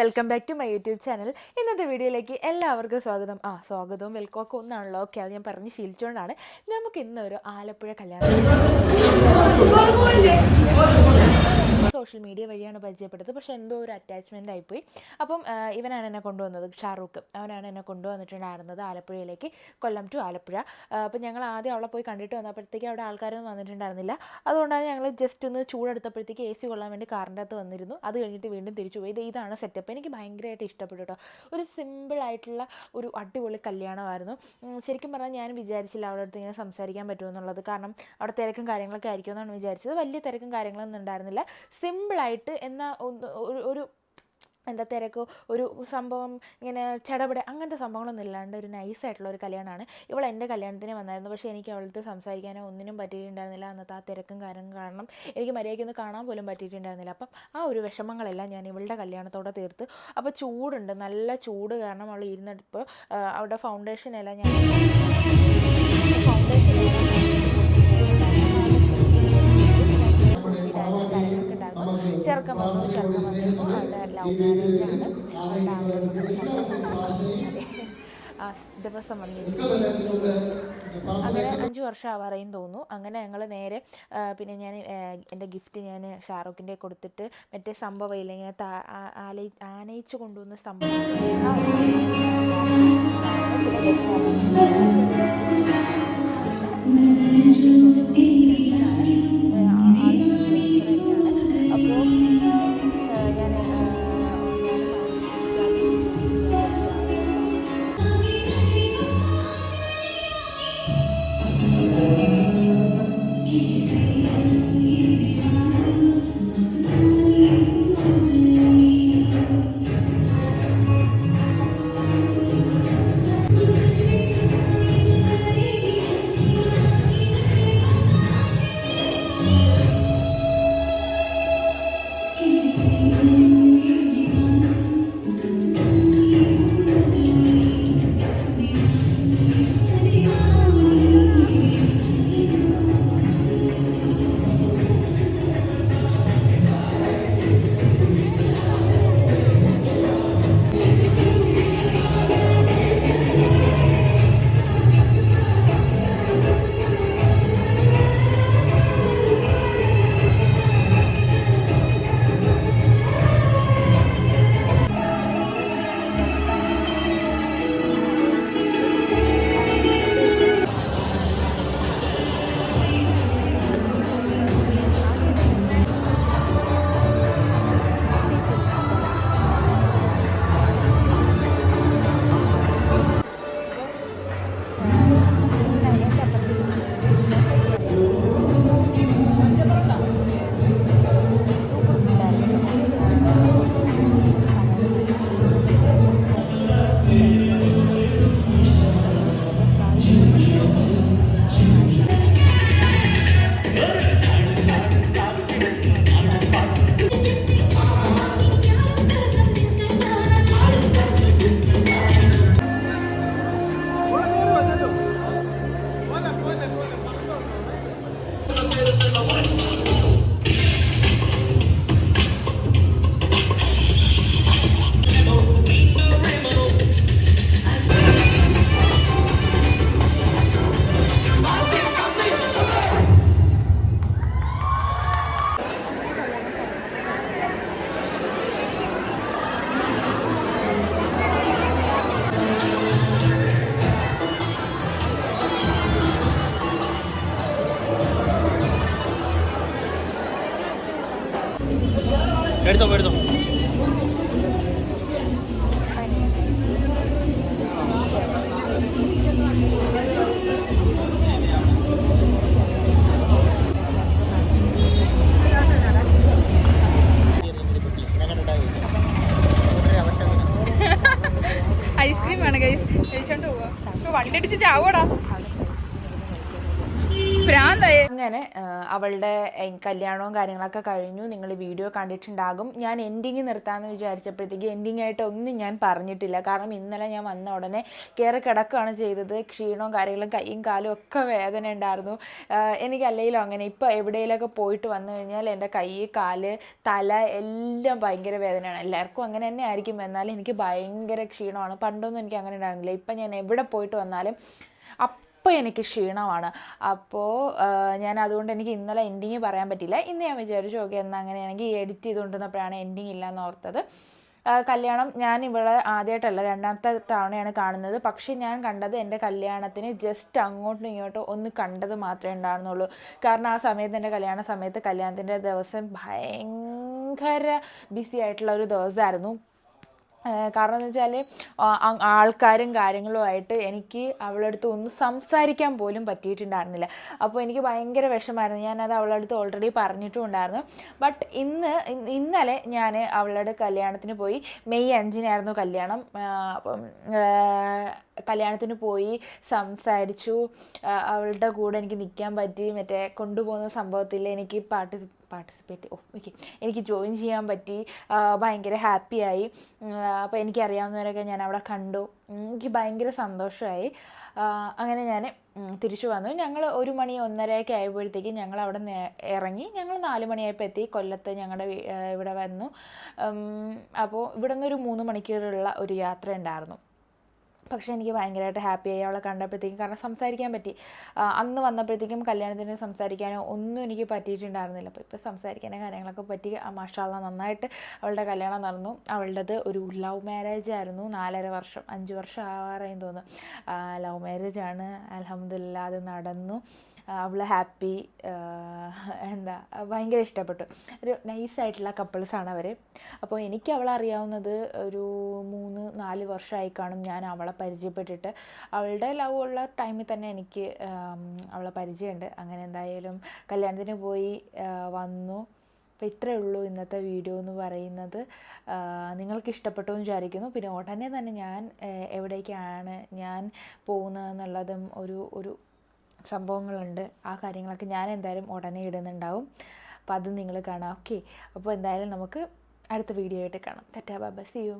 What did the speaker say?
Welcome back to my YouTube channel ഇന്നത്തെ വീഡിയോയിലേക്ക് എല്ലാവർക്കും സ്വാഗതം. ആ സ്വാഗതവും വെൽക്കം ഒക്കെ ഒന്നാണല്ലോ. ഓക്കെ അത് ഞാൻ പറഞ്ഞ് ശീലിച്ചുകൊണ്ടാണ് നമുക്ക് ഇന്നൊരു ആലപ്പുഴ കല്യാണം സോഷ്യൽ മീഡിയ വഴിയാണ് പരിചയപ്പെട്ടത്. പക്ഷെ എന്തോ ഒരു അറ്റാച്ച്മെന്റ് ആയിപ്പോയി അപ്പം ഇവനാണ് എന്നെ കൊണ്ടുവന്നത് ഷാറൂഖ്. അവനാണ് എന്നെ കൊണ്ടുവന്നിട്ടുണ്ടായിരുന്നത് ആലപ്പുഴയിലേക്ക് കൊല്ലം ടു ആലപ്പുഴ. അപ്പം ഞങ്ങൾ ആദ്യം അവളെ പോയി കണ്ടിട്ട് വന്നപ്പോഴത്തേക്ക് അവിടെ ആൾക്കാരൊന്നും വന്നിട്ടുണ്ടായിരുന്നില്ല. അതുകൊണ്ടാണ് ഞങ്ങൾ ജസ്റ്റ് ഒന്ന് ചൂടെടുത്തപ്പോഴത്തേക്ക് എ സി കൊള്ളാൻ വേണ്ടി കാറിന്റെ അകത്ത് വന്നിരുന്നു. അത് കഴിഞ്ഞിട്ട് വീണ്ടും തിരിച്ചു പോയി. ഇത് ഇതാണ് സെറ്റപ്പ് എനിക്ക് ഭയങ്കരമായിട്ട് ഇഷ്ടപ്പെട്ടു കേട്ടോ. ഒരു സിമ്പിളായിട്ടുള്ള ഒരു അടിപൊളി കല്യാണമായിരുന്നു. ശരിക്കും പറഞ്ഞാൽ ഞാൻ വിചാരിച്ചില്ല അവളുടെ അടുത്ത് ഇങ്ങനെ സംസാരിക്കാൻ പറ്റുമെന്നുള്ളത് കാരണം അവിടെ തിരക്കും കാര്യങ്ങളൊക്കെ ആയിരിക്കുമെന്നാണ് വിചാരിച്ചത്. വലിയ തിരക്കും കാര്യങ്ങളൊന്നും ഉണ്ടായിരുന്നില്ല. സിമ്പിളായിട്ട് എന്നാൽ ഒരു എന്താ തിരക്കോ ഒരു സംഭവം ഇങ്ങനെ ചടപട അങ്ങനത്തെ സംഭവങ്ങളൊന്നും ഇല്ലാണ്ട് ഒരു നൈസായിട്ടുള്ള ഒരു കല്യാണമാണ് ഇവൾ എന്റെ കല്യാണത്തിന് വന്നായിരുന്നു. പക്ഷേ എനിക്ക് അവളടുത്ത് സംസാരിക്കാനോ ഒന്നിനും പറ്റിയിട്ടുണ്ടായിരുന്നില്ല. അന്നത്തെ ആ തിരക്കും കാരണം കാരണം എനിക്ക് മര്യാദയ്ക്കൊന്ന് കാണാൻ പോലും പറ്റിയിട്ടുണ്ടായിരുന്നില്ല. അപ്പം ആ ഒരു വിഷമങ്ങളെല്ലാം ഞാൻ ഇവളുടെ കല്യാണത്തോടെ തീർത്ത്. അപ്പോൾ ചൂടുണ്ട്. നല്ല ചൂട് കാരണം അവൾ ഇരുന്നിപ്പോൾ അവിടെ ഫൗണ്ടേഷനെല്ലാം ഞാൻ ഫൗണ്ടേഷൻ ദിവസം വന്നിരുന്നു അങ്ങനെ അഞ്ച് വർഷം ആവാറേയും തോന്നുന്നു അങ്ങനെ ഞങ്ങൾ നേരെ പിന്നെ ഞാൻ എന്റെ ഗിഫ്റ്റ് ഞാൻ ഷാറൂഖിന്റെ കൊടുത്തിട്ട് മറ്റേ സംഭവം ഇല്ലെങ്കിൽ ആലയി ആനയിച്ച് കൊണ്ടുവന്ന സംഭവം ところに。എടുത്തോ എടുത്തോ. ഐസ്ക്രീം വേണം ഗൈസ് കഴിച്ചോണ്ട് പോവാ. വണ്ടി അടിച്ച് ചാവോടാ അങ്ങനെ അവളുടെ കല്യാണവും കാര്യങ്ങളൊക്കെ കഴിഞ്ഞു. നിങ്ങൾ വീഡിയോ കണ്ടിട്ടുണ്ടാകും. ഞാൻ എൻഡിങ് നിർത്താമെന്ന് വിചാരിച്ചപ്പോഴത്തേക്ക് എൻഡിങ് ആയിട്ട് ഒന്നും ഞാൻ പറഞ്ഞിട്ടില്ല. കാരണം ഇന്നലെ ഞാൻ വന്ന ഉടനെ കയറി കിടക്കുകയാണ് ചെയ്തത്. ക്ഷീണവും കാര്യങ്ങളും കൈയും കാലും ഒക്കെ വേദന ഉണ്ടായിരുന്നു. എനിക്കല്ലെങ്കിലും അങ്ങനെ. ഇപ്പോൾ എവിടെയെങ്കിലൊക്കെ പോയിട്ട് വന്നു കഴിഞ്ഞാൽ എന്റെ കൈ കാൽ തല എല്ലാം ഭയങ്കര വേദനയാണ്. എല്ലാവർക്കും അങ്ങനെ തന്നെ ആയിരിക്കും. എന്നാലും എനിക്ക് ഭയങ്കര ക്ഷീണമാണ്. പണ്ടൊന്നും എനിക്ക് അങ്ങനെ ഉണ്ടായിരുന്നില്ല. ഇപ്പം ഞാൻ എവിടെ പോയിട്ട് വന്നാലും അപ്പോൾ എനിക്ക് ക്ഷീണമാണ്. അപ്പോൾ ഞാൻ അതുകൊണ്ട് എനിക്ക് ഇന്നലെ എൻഡിങ് പറയാൻ പറ്റില്ല ഇന്ന് ഞാൻ വിചാരിച്ചു ഓക്കെ എന്നാൽ അങ്ങനെയാണെങ്കിൽ എഡിറ്റ് ചെയ്തുകൊണ്ടിരുന്നപ്പോഴാണ് എൻഡിങ് ഇല്ല ഓർത്തത്. കല്യാണം ഞാൻ ഇവിടെ ആദ്യമായിട്ടല്ല രണ്ടാമത്തെ തവണയാണ് കാണുന്നത്. പക്ഷേ ഞാൻ കണ്ടത് എന്റെ കല്യാണത്തിന് ജസ്റ്റ് അങ്ങോട്ടും ഇങ്ങോട്ടും ഒന്ന് കണ്ടത് മാത്രമേ ഉണ്ടായിരുന്നുള്ളൂ. കാരണം ആ സമയത്ത് എന്റെ കല്യാണ സമയത്ത് കല്യാണത്തിന്റെ ദിവസം ഭയങ്കര ബിസി ആയിട്ടുള്ള ഒരു ദിവസമായിരുന്നു. കാരണം എന്ന് വെച്ചാൽ ആൾക്കാരും കാര്യങ്ങളുമായിട്ട് എനിക്ക് അവളുടെ അടുത്ത് ഒന്ന് സംസാരിക്കാൻ പോലും പറ്റിയിട്ടുണ്ടായിരുന്നില്ല. അപ്പോൾ എനിക്ക് ഭയങ്കര വിഷമായിരുന്നു ഞാനത് അവളുടെ അടുത്ത് ഓൾറെഡി പറഞ്ഞിട്ടും ഉണ്ടായിരുന്നു ബട്ട് ഇന്ന് ഇന്ന് ഇന്നലെ ഞാൻ അവളുടെ കല്യാണത്തിന് പോയി മെയ് അഞ്ചിനായിരുന്നു കല്യാണം. അപ്പം കല്യാണത്തിന് പോയി സംസാരിച്ചു. അവളുടെ കൂടെ എനിക്ക് നിൽക്കാൻ പറ്റി. മറ്റേ കൊണ്ടുപോകുന്ന സംഭവത്തിൽ എനിക്ക് പാർട്ടിസി പാർട്ടിസിപ്പേറ്റ് ഓ ഓക്കെ. എനിക്ക് ജോയിൻ ചെയ്യാൻ പറ്റി. ഭയങ്കര ഹാപ്പിയായി. അപ്പോൾ എനിക്കറിയാവുന്നവരൊക്കെ ഞാൻ അവിടെ കണ്ടു. എനിക്ക് ഭയങ്കര സന്തോഷമായി അങ്ങനെ ഞാൻ തിരിച്ചു വന്നു. ഞങ്ങൾ ഒരു മണി ഒന്നരയൊക്കെ ആയപ്പോഴത്തേക്കും ഞങ്ങൾ അവിടെ ഇറങ്ങി. ഞങ്ങൾ നാല് മണിയായപ്പോൾ എത്തി. കൊല്ലത്ത് ഞങ്ങളുടെ ഇവിടെ വന്നു. അപ്പോൾ ഇവിടെ നിന്ന് ഒരു മൂന്ന് മണിക്കൂറുള്ള ഒരു യാത്ര ഉണ്ടായിരുന്നു. പക്ഷേ എനിക്ക് ഭയങ്കരമായിട്ട് ഹാപ്പിയായി അവളെ കണ്ടപ്പോഴത്തേക്കും. കാരണം സംസാരിക്കാൻ പറ്റി. അന്ന് വന്നപ്പോഴത്തേക്കും കല്യാണത്തിന് സംസാരിക്കാനോ ഒന്നും എനിക്ക് പറ്റിയിട്ടുണ്ടായിരുന്നില്ല. അപ്പോൾ ഇപ്പോൾ സംസാരിക്കാനോ കാര്യങ്ങളൊക്കെ പറ്റി. മാഷാല്ല നന്നായിട്ട് അവളുടെ കല്യാണം നടന്നു. അവളുടേത് ഒരു ലവ് മാരേജ് ആയിരുന്നു. നാലര വർഷം അഞ്ച് വർഷം ആവാറായി തോന്നുന്നു. ലവ് മാരേജ് ആണ്. അലഹമില്ല അത് നടന്നു. അവൾ ഹാപ്പി എന്താ ഭയങ്കര ഇഷ്ടപ്പെട്ടു. ഒരു നൈസായിട്ടുള്ള കപ്പിൾസാണ് അവർ അപ്പോൾ എനിക്ക് അവളെ അറിയാവുന്നത് ഒരു മൂന്ന് നാല് വർഷമായി കാണും ഞാൻ അവളെ പരിചയപ്പെട്ടിട്ട് അവളുടെ ലവ് ഉള്ള ടൈമിൽ തന്നെ എനിക്ക് അവളെ പരിചയമുണ്ട്. അങ്ങനെ എന്തായാലും കല്യാണത്തിന് പോയി വന്നു. അപ്പോൾ ഇത്രയേ ഉള്ളൂ ഇന്നത്തെ വീഡിയോ എന്ന് പറയുന്നത്. നിങ്ങൾക്ക് ഇഷ്ടപ്പെട്ടു എന്ന് വിചാരിക്കുന്നു. പിന്നെ ഉടനെ തന്നെ ഞാൻ എവിടേക്കാണ് ഞാൻ പോകുന്നതെന്നുള്ളതും ഒരു ഒരു സംഭവങ്ങളുണ്ട്. ആ കാര്യങ്ങളൊക്കെ ഞാൻ എന്തായാലും ഉടനെ ഇടുന്നുണ്ടാവും. അപ്പോൾ അത് നിങ്ങൾ കാണാം. ഓക്കെ അപ്പോൾ എന്തായാലും നമുക്ക് അടുത്ത വീഡിയോ ആയിട്ട് കാണാം. തെറ്റാ ബാബ സി യു